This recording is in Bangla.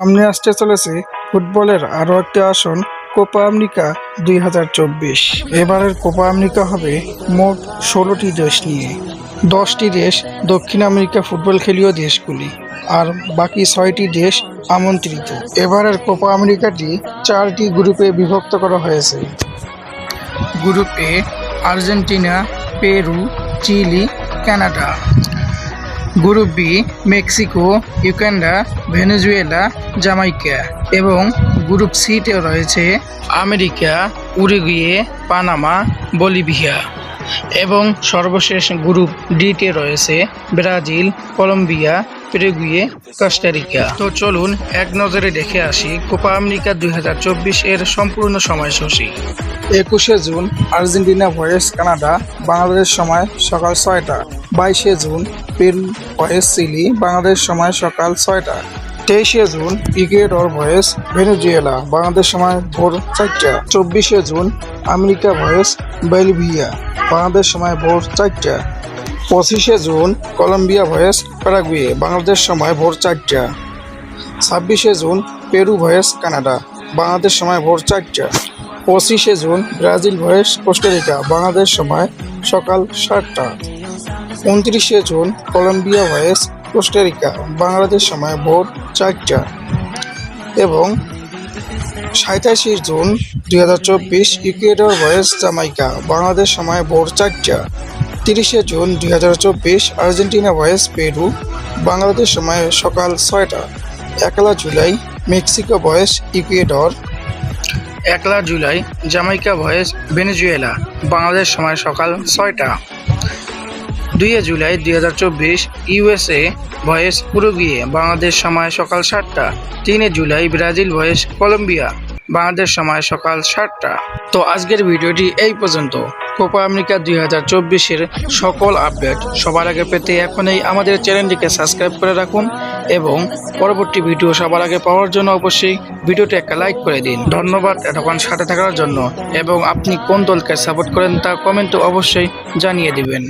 সামনে আসতে চলেছে ফুটবলের আরও একটি আসন, কোপা আমেরিকা দুই হাজার চব্বিশ। এবারের কোপা আমেরিকা হবে মোট ষোলোটি দেশ নিয়ে। দশটি দেশ দক্ষিণ আমেরিকা ফুটবল খেলীয় দেশগুলি, আর বাকি ছয়টি দেশ আমন্ত্রিত। এবারের কোপা আমেরিকাটি চারটি গ্রুপে বিভক্ত করা হয়েছে। Group A Argentina, Peru, Chile, Canada. Group B Mexico ইউকান্ডা Venezuela Jamaica এবং গ্রুপ সিটে রয়েছে আমেরিকা উরুগুয়ে পানামা বলিভিয়া। এবং সর্বশেষ গ্রুপ ডিতে রয়েছে ব্রাজিল, কলম্বিয়া, পেরেগুয়ে কাস্টারিকা তো চলুন এক নজরে দেখে আসি কোপা আমেরিকা দুই হাজার চব্বিশ এর সম্পূর্ণ সময়সূচি। একুশে June, Argentina voice Canada, Bangladesh সময় সকাল ছয়টা। বাইশে June, Peru voice Chile, Bangladesh সময় সকাল ছয়টা। তেইশে জুন, ইকুয়েডর ভয়েস, ভেনেজুয়েলা, বাংলাদেশ সময় ভোর চারটা, চব্বিশে June, America voice, Bolivia, Bangladesh সময় ভোর চারটা, পঁচিশে June, Colombia voice, Paraguay, Bangladesh সময় ভোর চারটা, ছাব্বিশে June, Peru voice, Canada, Bangladesh সময় ভোর চারটা, পঁচিশে June, Brazil voice Costa Rica Bangladesh সময় সকাল সাতটা, উনত্রিশে June, Colombia voice Costa Rica, Bangladesh সময় ভোর চারটা এবং সাতাশে জুন দুই হাজার চব্বিশ ইকুয়েডর ভয়েস জামাইকা, বাংলাদেশ সময় ভোর চারটা। তিরিশে জুন দুই হাজার চব্বিশ আর্জেন্টিনা ভয়েস পেরু, বাংলাদেশ সময় সকাল ছয়টা। একলা জুলাই মেক্সিকো ভয়েস ইকুয়েডর। একলা জুলাই জামাইকা ভয়েস ভেনেজুয়েলা, বাংলাদেশ সময় সকাল ছয়টা। দুইয়ে জুলাই দুই হাজার চব্বিশ ইউএসএ ভয়েস উরুগুয়ে বাংলাদেশ সময় সকাল সাতটা। তিনে জুলাই ব্রাজিল ভয়েস কলম্বিয়া, বাংলাদেশ সময় সকাল সাতটা। তো আজকের ভিডিওটি এই পর্যন্ত। কোপা আমেরিকা দুই হাজার চব্বিশের সকল আপডেট সবার আগে পেতে এখনই আমাদের চ্যানেলটিকে সাবস্ক্রাইব করে রাখুন এবং পরবর্তী ভিডিও সবার আগে পাওয়ার জন্য অবশ্যই ভিডিওটি একটা লাইক করে দিন। ধন্যবাদ এতক্ষণ সাথে থাকার জন্য এবং আপনি কোন দলকে সাপোর্ট করেন তা কমেন্টে অবশ্যই জানিয়ে দিবেন।